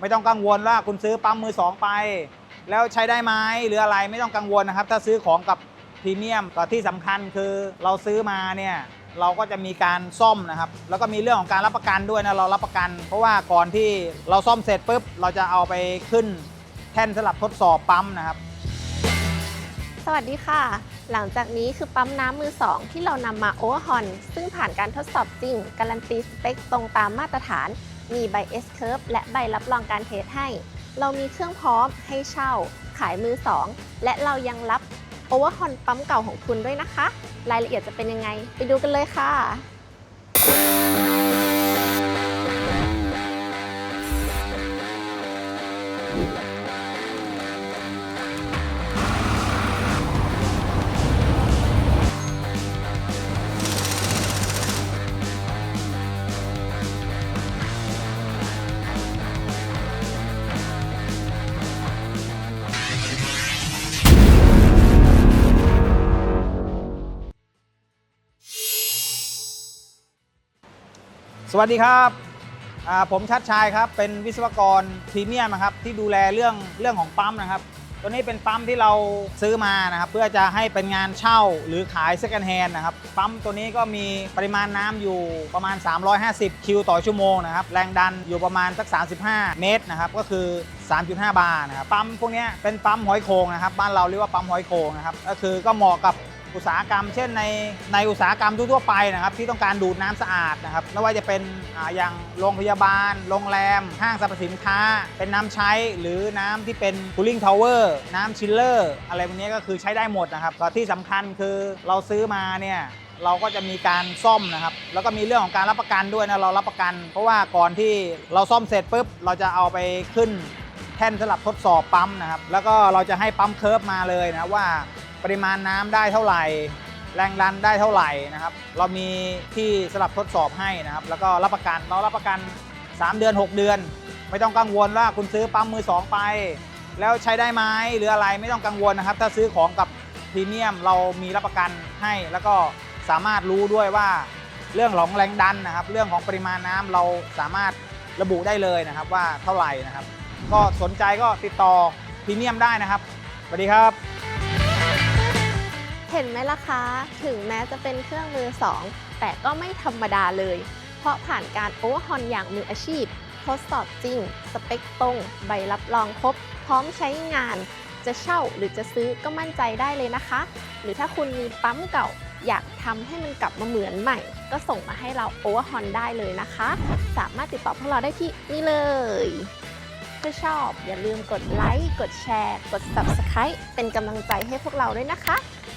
ไม่ต้องกังวลว่าคุณซื้อปั๊มมือสองไป แล้วใช้ได้ไหมหรืออะไรไม่ต้องกังวลนะครับ ถ้าซื้อของกับพรีเมียมก็ที่สำคัญคือเราซื้อมาเนี่ยเราก็จะมีการซ่อมนะครับ แล้วก็มีเรื่องของการรับประกันด้วยนะเรารับประกัน เพราะว่าก่อนที่เราซ่อมเสร็จปุ๊บเราจะเอาไปขึ้นแท่นสำหรับทดสอบปั๊มนะครับ สวัสดีค่ะ หลังจากนี้คือปั๊มน้ำมือ2ที่เรานำมาโอเวอร์ฮอนซึ่งผ่านการทดสอบจริง การันตีสเปคตรงตามมาตรฐาน มีใบ S Curve และใบรับรองการเทสให้ เรามีเครื่องพร้อมให้เช่า ขายมือ 2 และเรายังรับโอเวอร์ฮอนปั๊มเก่าของคุณด้วยนะคะ รายละเอียดจะเป็นยังไง ไปดูกันเลยค่ะ สวัสดีครับผมชัดชัยครับเป็นวิศวกรพรีเมียมนะครับที่ดูแลเรื่องเรื่องของปั๊มนะครับ ตัวนี้เป็นปั๊มที่เราซื้อมานะครับ เพื่อจะให้เป็นงานเช่าหรือขาย second hand นะครับปั๊มตัวนี้ก็มีปริมาณน้ำอยู่ประมาณ 350 คิวต่อชั่วโมงนะครับแรงดันอยู่ประมาณสัก 35 เมตรนะครับก็คือ 3.5 บาร์นะครับปั๊มพวกนี้เป็นปั๊มหอยโขงนะครับบ้านเราเรียกว่าปั๊มหอยโขงนะครับก็คือก็เหมาะกับ อุตสาหกรรม เช่นในในอุตสาหกรรมทั่วไปนะครับ ที่ต้องการดูดน้ำสะอาดนะครับไม่ว่าจะเป็นอย่างโรงพยาบาล โรงแรม ห้างสรรพสินค้า เป็นน้ำใช้หรือน้ำที่เป็น cooling tower น้ำชิลเลอร์อะไรพวกนี้ก็คือใช้ได้หมดนะครับก็ที่สำคัญคือเราซื้อมาเนี่ยเราก็จะมีการซ่อมนะครับ แล้วก็มีเรื่องของการรับประกันด้วยนะ เรารับประกัน เพราะว่าก่อนที่เราซ่อมเสร็จปุ๊บ เราจะเอาไปขึ้นแท่นสำหรับทดสอบปั๊มนะครับ แล้วก็เราจะให้ปั๊มเคิร์ฟมาเลยนะว่า ปริมาณน้ำได้เท่าไหร่ แรงดันได้เท่าไหร่นะครับ เรามีที่สำหรับทดสอบให้นะครับ แล้วก็รับประกันเรารับประกัน 3 เดือน 6 เดือน ไม่ต้องกังวลว่าคุณซื้อปั๊มมือ 2 ไป แล้วใช้ได้ไหมหรืออะไรไม่ต้องกังวลนะครับ ถ้าซื้อของกับพรีเมียมเรามีรับประกันให้ แล้วก็สามารถรู้ด้วยว่าเรื่องของแรงดันนะครับ เรื่องของปริมาณน้ำเราสามารถระบุได้เลยนะครับว่าเท่าไหร่นะครับ ก็สนใจก็ติดต่อพรีเมียมได้นะครับสวัสดีครับ เห็นไหมล่ะคะ ถึงแม้จะเป็นเครื่องมือ2แต่ก็ไม่ธรรมดาเลย เพราะผ่านการโอเวอร์ฮอนอย่างมืออาชีพ ทดสอบจริง สเปคตรง ใบรับรองครบ พร้อมใช้งาน จะเช่าหรือจะซื้อก็มั่นใจได้เลยนะคะ หรือถ้าคุณมีปั๊มเก่าอยากทำให้มันกลับมาเหมือนใหม่ ก็ส่งมาให้เราโอเวอร์ฮอนได้เลยนะคะ สามารถติดต่อพวกเราได้ที่นี่เลย ถ้าชอบอย่าลืมกดไลค์ กดแชร์ กด Subscribe เป็นกำลังใจให้พวกเราด้วยนะคะ